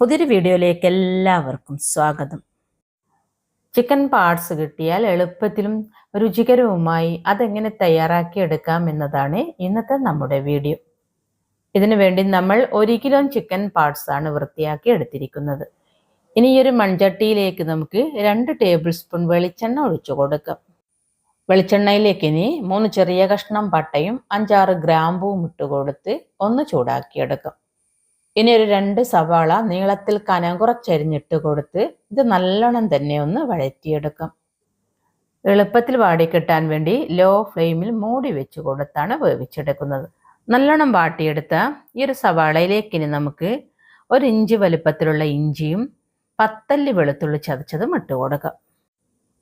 പുതിയൊരു വീഡിയോയിലേക്ക് എല്ലാവർക്കും സ്വാഗതം. ചിക്കൻ പാർട്സ് കിട്ടിയാൽ എളുപ്പത്തിലും രുചികരവുമായി അതെങ്ങനെ തയ്യാറാക്കി എടുക്കാം എന്നതാണ് ഇന്നത്തെ നമ്മുടെ വീഡിയോ. ഇതിനു വേണ്ടി നമ്മൾ ഒരു കിലോ ചിക്കൻ പാർട്സ് ആണ് വൃത്തിയാക്കി എടുത്തിരിക്കുന്നത്. ഇനി ഈ ഒരു മൺചട്ടിയിലേക്ക് നമുക്ക് രണ്ട് ടേബിൾ സ്പൂൺ വെളിച്ചെണ്ണ ഒഴിച്ചു കൊടുക്കാം. വെളിച്ചെണ്ണയിലേക്ക് ഇനി മൂന്ന് ചെറിയ കഷ്ണം പട്ടയും അഞ്ചാറ് ഗ്രാമ്പൂവും ഇട്ട് കൊടുത്ത് ഒന്ന് ചൂടാക്കിയെടുക്കാം. ഇനി ഒരു രണ്ട് സവാള നീളത്തിൽ കനം കുറച്ചരിഞ്ഞിട്ട് കൊടുത്ത് ഇത് നല്ലോണം തന്നെ ഒന്ന് വഴറ്റിയെടുക്കാം. എളുപ്പത്തിൽ വാടിക്കിട്ടാൻ വേണ്ടി ലോ ഫ്ലെയിമിൽ മൂടി വെച്ച് കൊടുത്താണ് വേവിച്ചെടുക്കുന്നത്. നല്ലോണം വാട്ടിയെടുത്ത ഈ ഒരു സവാളയിലേക്ക് ഇനി നമുക്ക് ഒരു ഇഞ്ച് വലുപ്പത്തിലുള്ള ഇഞ്ചിയും പത്തല്ലി വെളുത്തുള്ളി ചതച്ചതും ഇട്ട് കൊടുക്കാം.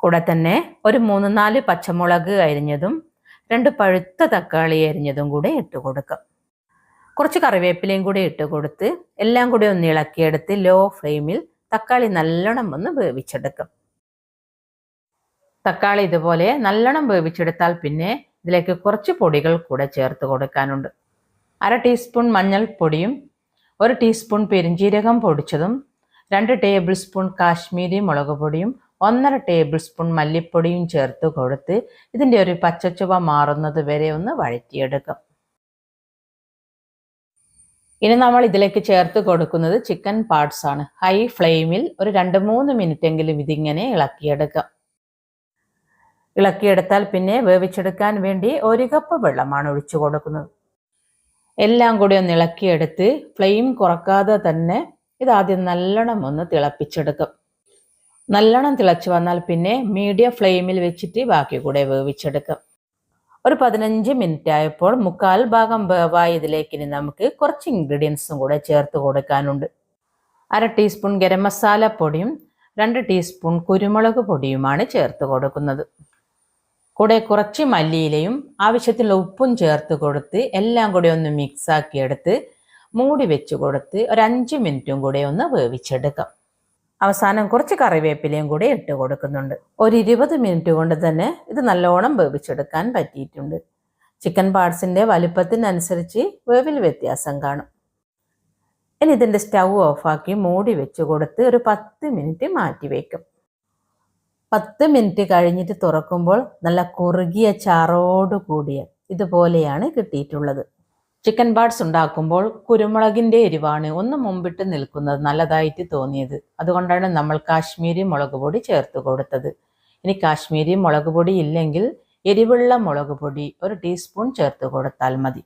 കൂടെ തന്നെ ഒരു മൂന്ന് നാല് പച്ചമുളക് അരിഞ്ഞതും രണ്ട് പഴുത്ത തക്കാളി അരിഞ്ഞതും കൂടെ ഇട്ട് കൊടുക്കാം. കുറച്ച് കറിവേപ്പിലയും കൂടി ഇട്ട് കൊടുത്ത് എല്ലാം കൂടി ഒന്ന് ഇളക്കിയെടുത്ത് ലോ ഫ്ലെയിമിൽ തക്കാളി നല്ലോണം ഒന്ന് വേവിച്ചെടുക്കും. തക്കാളി ഇതുപോലെ നല്ലോണം വേവിച്ചെടുത്താൽ പിന്നെ ഇതിലേക്ക് കുറച്ച് പൊടികൾ കൂടെ ചേർത്ത് കൊടുക്കാനുണ്ട്. അര ടീസ്പൂൺ മഞ്ഞൾപ്പൊടിയും ഒരു ടീസ്പൂൺ പെരിഞ്ജീരകം പൊടിച്ചതും രണ്ട് ടേബിൾ സ്പൂൺ കാശ്മീരി മുളക് പൊടിയും ഒന്നര ടേബിൾ സ്പൂൺ മല്ലിപ്പൊടിയും ചേർത്ത് കൊടുത്ത് ഇതിന്റെ ഒരു പച്ചച്ചുവ മാറുന്നത് വരെ ഒന്ന് വഴറ്റിയെടുക്കാം. ഇനി നമ്മൾ ഇതിലേക്ക് ചേർത്ത് കൊടുക്കുന്നത് ചിക്കൻ പാർട്സ് ആണ്. ഹൈ ഫ്ലെയിമിൽ ഒരു രണ്ട് മൂന്ന് മിനിറ്റ് എങ്കിലും ഇതിങ്ങനെ ഇളക്കിയെടുക്കാം ഇളക്കിയെടുത്താൽ പിന്നെ വേവിച്ചെടുക്കാൻ വേണ്ടി ഒരു കപ്പ് വെള്ളമാണ് ഒഴിച്ചു കൊടുക്കുന്നത്. എല്ലാം കൂടി ഒന്ന് ഇളക്കിയെടുത്ത് ഫ്ലെയിം കുറക്കാതെ തന്നെ ഇതാദ്യം നല്ലോണം ഒന്ന് തിളപ്പിച്ചെടുക്കും. നല്ലോണം തിളച്ചു വന്നാൽ പിന്നെ മീഡിയം ഫ്ലെയിമിൽ വെച്ചിട്ട് ബാക്കി കൂടെ വേവിച്ചെടുക്കും. ഒരു പതിനഞ്ച് മിനിറ്റ് ആയപ്പോൾ മുക്കാൽ ഭാഗം വേവായതിലേക്ക് ഇനി നമുക്ക് കുറച്ച് ഇൻഗ്രീഡിയൻസും കൂടെ ചേർത്ത് കൊടുക്കാനുണ്ട്. അര ടീസ്പൂൺ ഗരം മസാല പൊടിയും രണ്ട് ടീസ്പൂൺ കുരുമുളക് പൊടിയുമാണ് ചേർത്ത് കൊടുക്കുന്നത്. കൂടെ കുറച്ച് മല്ലിയിലയും ആവശ്യത്തിലുള്ള ഉപ്പും ചേർത്ത് കൊടുത്ത് എല്ലാം കൂടി ഒന്ന് മിക്സാക്കിയെടുത്ത് മൂടി വെച്ച് കൊടുത്ത് ഒരു അഞ്ച് മിനിറ്റും കൂടെ ഒന്ന് വേവിച്ചെടുക്കാം. അവസാനം കുറച്ച് കറിവേപ്പിലയും കൂടി ഇട്ട് കൊടുക്കുന്നുണ്ട്. ഒരു ഇരുപത് മിനിറ്റ് കൊണ്ട് തന്നെ ഇത് നല്ലോണം വേവിച്ചെടുക്കാൻ പറ്റിയിട്ടുണ്ട്. ചിക്കൻ പാർട്സിന്റെ വലിപ്പത്തിനനുസരിച്ച് വേവിൽ വ്യത്യാസം കാണും. ഇനി ഇതിന്റെ സ്റ്റൗ ഓഫാക്കി മൂടി വെച്ച് കൊടുത്ത് ഒരു പത്ത് മിനിറ്റ് മാറ്റി വയ്ക്കും പത്ത് മിനിറ്റ് കഴിഞ്ഞിട്ട് തുറക്കുമ്പോൾ നല്ല കുറുകിയ ചാറോട് കൂടിയ ഇതുപോലെയാണ് കിട്ടിയിട്ടുള്ളത്. ചിക്കൻ പാർട്സ് ഉണ്ടാക്കുമ്പോൾ കുരുമുളകിന്റെ എരിവാണ് ഒന്ന് മുമ്പിട്ട് നിൽക്കുന്നത് നല്ലതായിട്ട് തോന്നിയത്. അതുകൊണ്ടാണ് നമ്മൾ കാശ്മീരി മുളക് പൊടി ചേർത്ത് കൊടുത്തത്. ഇനി കാശ്മീരി മുളക് പൊടി ഇല്ലെങ്കിൽ എരിവുള്ള മുളക് പൊടി ഒരു ടീസ്പൂൺ ചേർത്ത് കൊടുത്താൽ മതി.